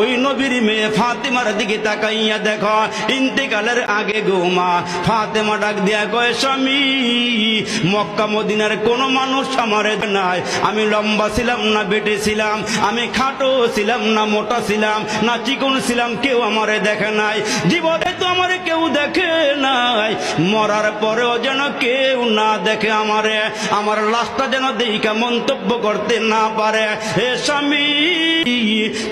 ওই নবীর মেয়ে ফাতেমার দিকে তাকাইয়া দেখো, ইন্তেকালের আগে গো মা ফাতেমা ডাক দিয়া কয়, স্বামী, মক্কা, মদিনার কোন মানুষ আমার নাই। আমি লম্বা ছিলাম না বেটে ছিলাম, আমি খাটো ছিলাম না মোটা ছিলাম, না চিকন ছিলাম, কেউ আমারে দেখে নাই। জীবনে তো আমারে কেউ দেখে নাই। মরার পরেও যেন কেউ না দেখে আমারে। আমার লাশটা যেন দেইকা মন্তব্য করতে না পারে। হে স্বামী,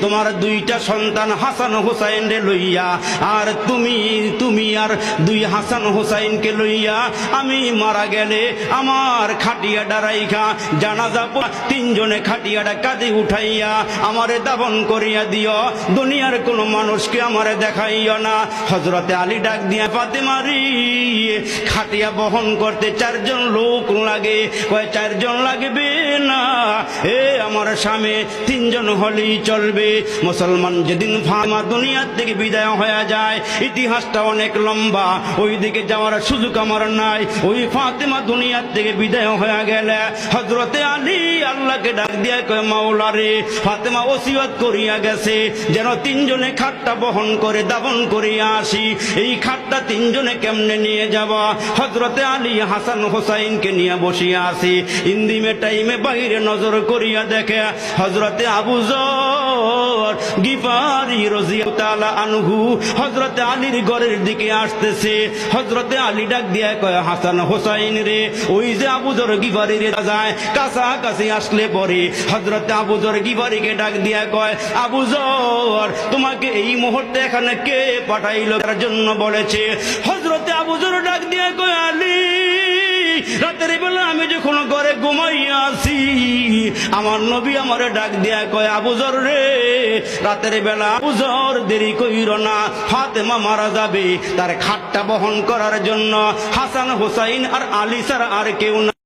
তোমার দুইটা সন্তান হাসান হোসাইন লইয়া, আর তুমি তুমি আর দুই হাসান হোসাইনকে লইয়া, আমি মারা গেলে আমার খাটিয়া ডারাইখা প- তিনজনে খাটিয়াটা কাঁধে উঠাইয়া আমারে দাবন করিয়া দিও। দুনিয়ার কোন মানুষকে আমারে দেখাইও না। হজরতে আলী ডাক দিয়া পাতে মারি খাটিয়া বহন করতে চারজন লোক লাগে। কয়, চারজন লাগবে না? এ আমার স্বামী, তিনজন হলেই চলবে। মুসলমান যেদিন ফামা দুনিয়ার থেকে বিদায় হয়ে যায়, ইতিহাসটা অনেক লম্বা। ওই দিকে যাওয়ার সুযোগ আমার নাই। ওই ফাতেমা দুনিয়ার থেকে বিদায় হয়ে গেলে হজরতে আলী আল্লাহকে ডাক দিয়া কয়, মাওলা রে, ফাতেমা ওসিয়ত করিয়া গেছে। যেন তিনজনে খাটটা বহন করে দাবন করিয়া আসি। এই খাটটা তিনজনে কেমনে নিয়ে যাব? হজরতে আলী হাসান হোসাইনকে নিয়ে বসিয়া আসি ইন্দিমে টাইমে বাইরে নজর করিয়া দেখে হজরতে আবু জর গিফারি হজরতে আলীর ঘরের দিকে হজরতে ডাক দিয়া কয়, হাসান হোসাইন আবুজর হজরতে আবুজর আবুজর তোমাকে এই মুহূর্তে এখানে কে পাঠাইলো? তার জন্য বলেছে হজরতে আবুজর ডাক দিয়া কয়, আলী রাতের বেলা আমি যখন ঘরে ঘুমাইয়া আছি, আমার নবী আমারে ডাক দিয়া কয় আবুজর রে, রাতের বেলা আবুজর দেরি কইর না, ফাতেমা মারা যাবে, তার খাটটা বহন করার জন্য হাসান, হোসাইন আর আলী স্যার আর কেউ না